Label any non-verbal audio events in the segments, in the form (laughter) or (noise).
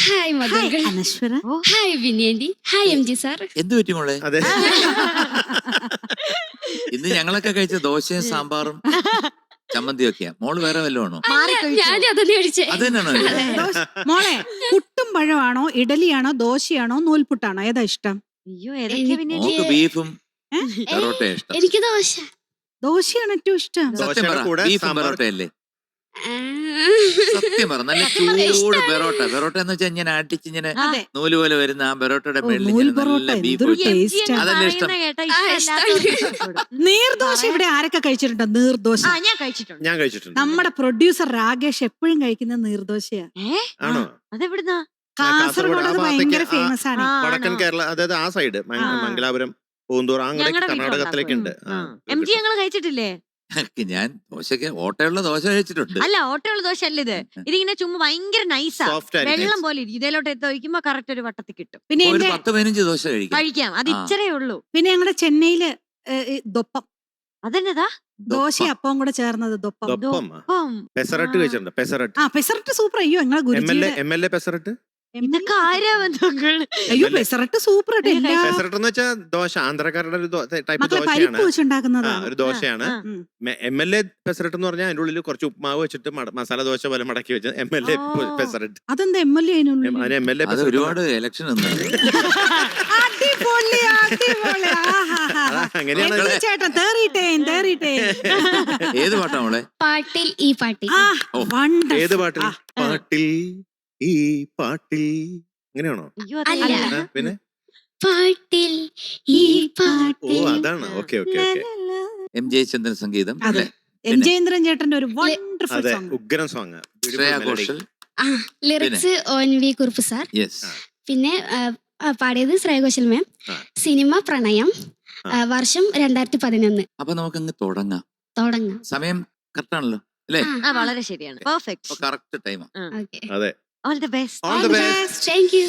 Hi മധുകൾ Anashwara. Hi വിനയന്തി hi M G sir എന്ത് പറ്റി മോളെ? അതെ. (laughs) ഇന്ന് ഞങ്ങളൊക്കെ കഴിച്ച ദോശയും സാമ്പാറും ചമ്മന്തിയും ഒക്കെയാ മോൾ വേറെ വല്ലതാണോ ആണോ? ഞാൻ അതന്നെ കഴിച്ചേ. അത്. തന്നെയാണോ ദോശ- മോളെ പുട്ടും പഴമാണോ ഇഡലിയാണോ ദോശയാണോ നൂൽപുട്ടാണോ? ഏതാ ഇഷ്ടം? അയ്യോ ഏതൊക്കെ പിന്നെ മോക്ക് ബീഫും ഏ? പെറോട്ടയും ഇഷ്ടം. എനിക്ക് ദോശ. ദോശയാണ് ഏറ്റവും ഇഷ്ടം. സത്യം ദോശയുടെ പറ കൂടെ ബീഫും സാമ്പാർ. പെറോട്ടയല്ലേ. സത്യം പറഞ്ഞു നല്ല ചൂട് ബെറോട്ട പെറോട്ട. പെറോട്ട എന്ന് വെച്ചാൽ ഇങ്ങനെ അടിച്ച് ഇങ്ങനെ നൂൽ പോലെ വരുന്ന ആ പെറോട്ടയുടെ ഓ, മേളിൽ ഇങ്ങനെ നല്ല ബീഫ് അതല്ലേ ഇഷ്ടം? നീർദോശ ഇവിടെ ആരൊക്കെ കഴിച്ചിട്ടുണ്ടോ? നീർദോശ. ആ ഞാൻ കഴിച്ചിട്ടുണ്ട്. ഞാൻ കഴിച്ചിട്ടുണ്ട്. നമ്മുടെ പ്രൊഡ്യൂസർ രാകേഷ് എപ്പോഴും കഴിക്കുന്ന നീർദോശയാ. ആണോ? അതെവിടുന്നാ? കാസർഗോഡ് ഭയങ്കര ഫേമസ് ആണ്. വടക്കൻ കേരള അതായത് ആ സൈഡ്. മംഗലാപുരം പൂന്തൂർ അങ്ങോട്ട് ഞങ്ങടെ കർണാടകത്തിലേക്ക് എം ജി ഞങ്ങൾ കഴിച്ചിട്ടില്ലേ? ഞാൻ ദോശക്ക് ഓട്ടയുള്ള ദോശ കഴിച്ചിട്ടുണ്ട്. അല്ല ഓട്ടയുള്ള ദോശ അല്ല ഇത് ഇതിങ്ങനെ ചുമ്മാ ഭയങ്കര നൈസാ സോഫ്റ്റ് ആയിരിക്കും വെള്ളം പോലെ ഇരിക്കും. ഇതിലോട്ട് എത്തി ഒഴിക്കുമ്പോ കറക്റ്റ് ഒരു വട്ടത്തിൽ കിട്ടും. പിന്നെ ഒരു എന്റെ പത്ത് പതിനഞ്ച് ദോശ കഴിക്കാം. കഴിക്കാം. അത് ആ. ഇച്ചരേ ഉള്ളൂ. പിന്നെ ഞങ്ങളുടെ ചെന്നൈയിൽ ഏ, ഈ ദൊപ്പം. അതെന്നതാ? ദോശ അപ്പവും കൂടെ ചേർന്നത് ദൊപ്പം. ദൊപ്പം. പെസറട്ട് ആ. കഴിച്ചിട്ടുണ്ട്. പെസറട്ട്. ആ പെസറട്ട് സൂപ്പർ അയ്യോ ഞങ്ങളെ എം എൽ എ ഗുരുജിയുടെ എം എൽ എ പെസറട്ട്? ഇതൊക്കെ ആരാ അയ്യോ പെസറട്ട് സൂപ്പർ ആയിട്ട് എല്ലാ പെസറട്ട് എന്ന് വെച്ചാൽ ദോശ. ആന്ധ്രക്കാരുടെ ഒരു ടൈപ്പ് മക്കളെ പരിപ്പ് ദോശയാണ് ആ ഒരു ദോശയാണ്. എം എൽ എ പെസറട്ട് എന്ന് പറഞ്ഞാൽ അതിന്റെ ഉള്ളിൽ കുറച്ച് ഉപ്മാവ് വെച്ചിട്ട് മട- മസാല ദോശ പോലെ മടക്കി വെച്ചത് എം എൽ എ. പെസറട്ട്. അതെന്താ എം എൽ എ അതിന് എം എൽ എ അത് ഒരുപാട് ഇലക്ഷൻ ഉണ്ട്. (laughs) അടിപൊളി അടിപൊളി. ആഹാഹാഹാ. അങ്ങനെയാണ്. എം ചേട്ടൻ ഏത് പാട്ടാ മോളെ? പാട്ടിൽ ഈ പാട്ടിൽ. ആ. ഏത് പാട്ടിൽ? പാട്ടിൽ ഈ പാട്ടിൽ. അങ്ങനെയാണോ അയ്യോ അല്ല. ആ, പിന്നെ? പാട്ടിൽ ഈ ഓ പാട്ടിൽ അതാണ്. Okay okay okay. M. Jayachandran സംഗീതം അതെ. അല്ലേ? എം. ജയേന്ദ്രൻ ചേട്ടന്റെ ഒരു വണ്ടർഫുൾ അതെ സോങ് ഉഗ്രൻ സോങ് ശ്രേയ ഘോഷൽ. ആ ലിറിക്സ് ഓൻ വി കുറുപ്പ് സാർ. യെസ് പിന്നെ ആ, ആ, പാടിയത് ശ്രേയഘോഷൽ മാം ആ. സിനിമ പ്രണയം ആ. ആ, വർഷം രണ്ടായിരത്തി പതിനൊന്ന് അപ്പൊ നമുക്കങ്ങ് തുടങ്ങാം. തുടങ്ങാം. സമയം കറക്റ്റ് ആണല്ലോ അല്ലേ? ആ വളരെ ശരിയാണ്. പെർഫെക്റ്റ് കറക്റ്റ് ടൈമാ ഓക്കെ. അതെ. All the best. All, All the, the best. best. Thank you.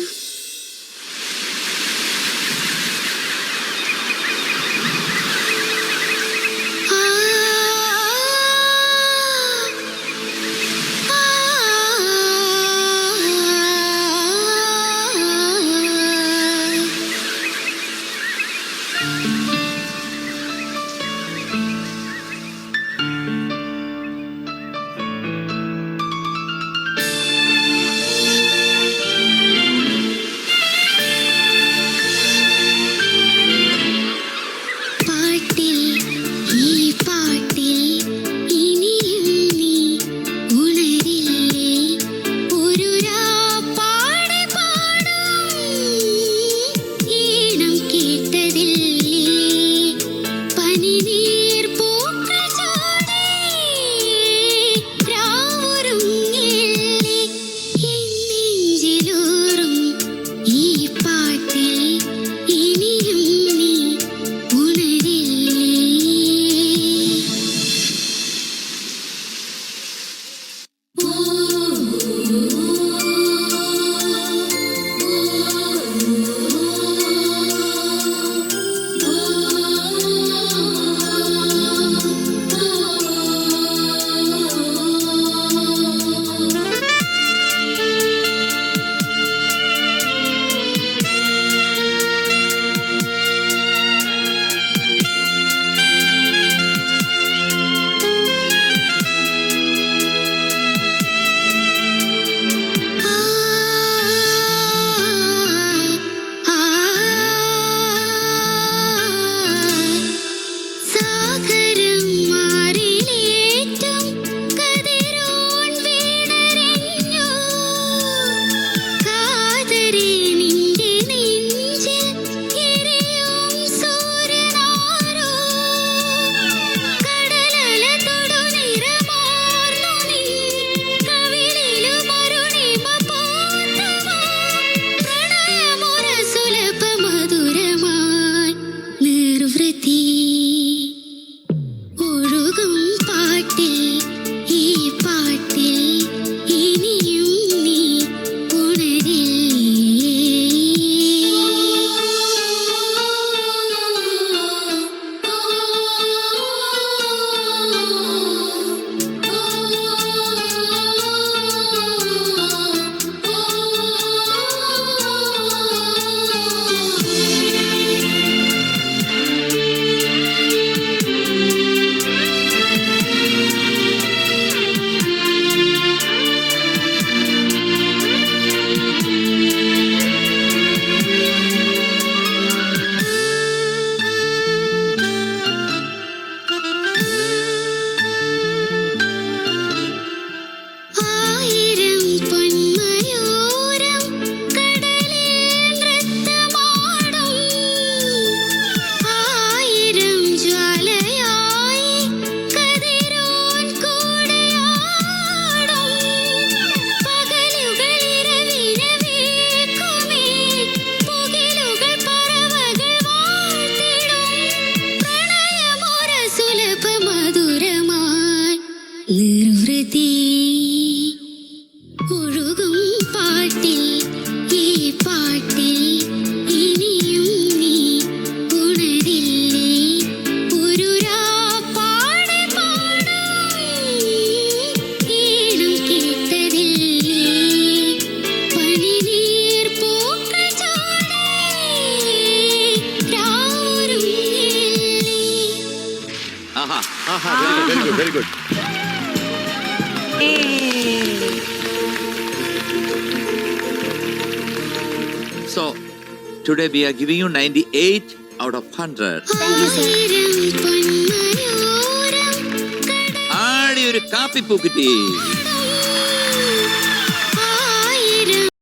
നിർവൃതി. ഒഴുകും പാട്ടിൽ ഈ പാട്ടിൽ ഇനിയും നീ ഉണരില്ലേ? ഒരു പാടെ പാടും കേട്ടതില്ലേ? പനിനീർ പൂക്കൾ ചാടും. ആഹാ ആഹാ very good very good so today we are giving you 98 out of 100 ആടി ഒരു കാപ്പി പൂക്കുറ്റി